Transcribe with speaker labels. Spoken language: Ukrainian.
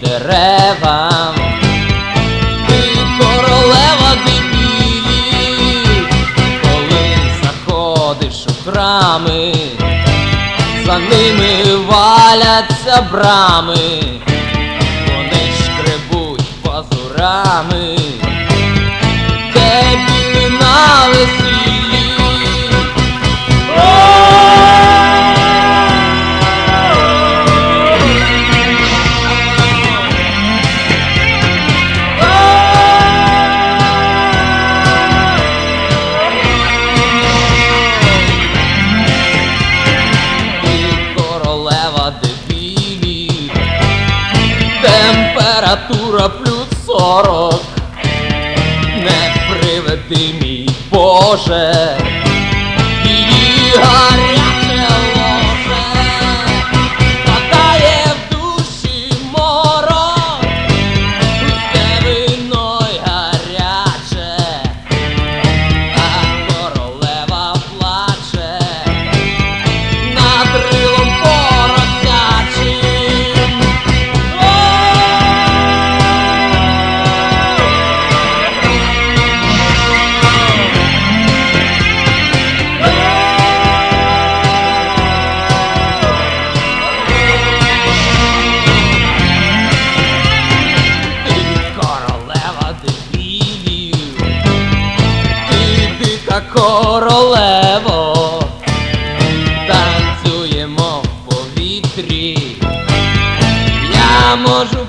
Speaker 1: деревам, ти королева дебілів, коли заходиш у храми, за ними валяться брами, вони шкребуть пазурами. Температура плюс сорок, не приведи мій Боже, її ти королево, танцюємо в повітрі. Я можу